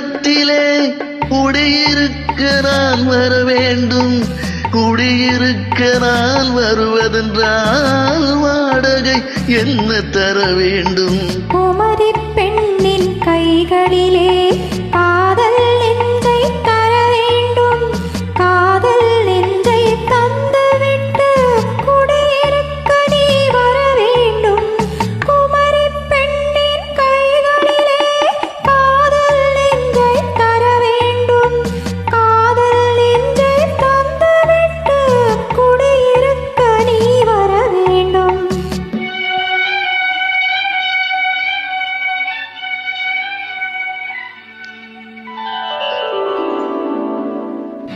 உள்ளத்திலே குடியிருக்க நான் வர வேண்டும். குடியிருக்க நான் வருவதென்றால் வாடகை என்ன தர வேண்டும்? குமரி பெண்ணின் கைகளிலே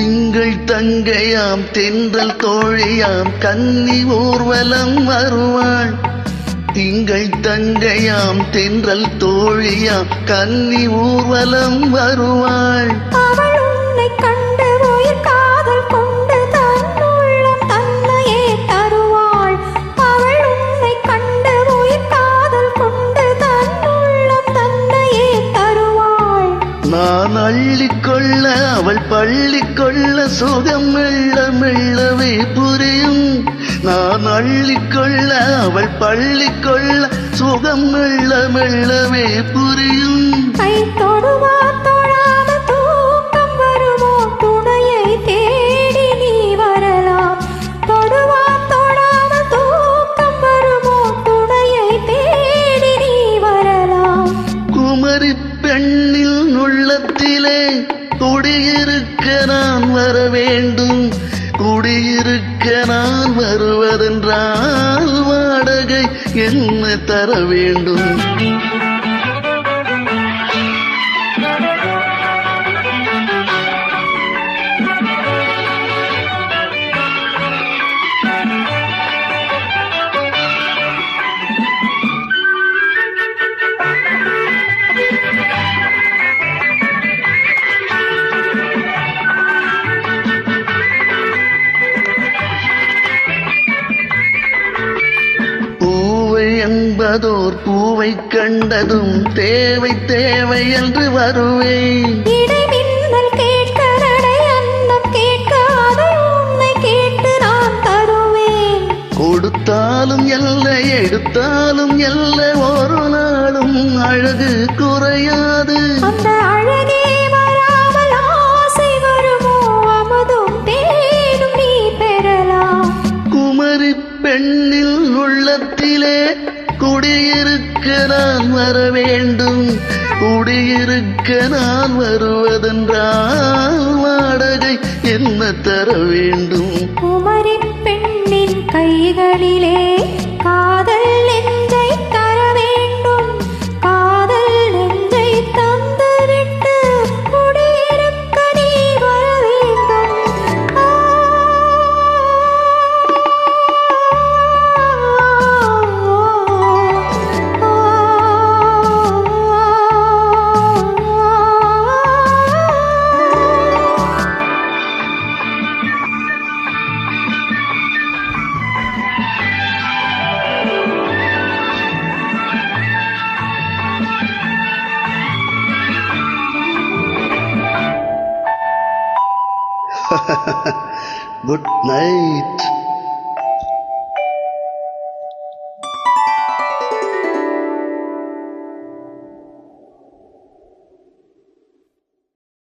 திங்கள் தங்கையாம் தென்றல் தோழியாம் கன்னி ஊர்வலம் வருவாள். திங்கள் தங்கையாம் தென்றல் தோழியாம் கன்னி ஊர்வலம் வருவாள். நான் அள்ளிக்கொள்ள அவள் பள்ளிக்கொள்ள சுகம் மெல்ல மெல்லவே புரியும். நான் அள்ளிக்கொள்ள அவள் பள்ளிக்கொள்ள சுகம் மெல்ல மெல்லவே புரியும். கை தொடுவா வர வேண்டும். குடியிருக்க நான் வருவதென்றால் வாடகை என்ன தர வேண்டும்? என்பதோர் பூவை கண்டதும் தேவை தேவை என்று வருவேன் கொடுத்தாலும் எல்ல எடுத்தாலும் எல்ல ஒரு நாளும் அழகு குறையாது. அந்த வர வேண்டும். குடியிருக்க நான் வருவதென்றால் வாடகை என்ன தர வேண்டும்? குமரி பெண்ணின் கைகளிலே good night.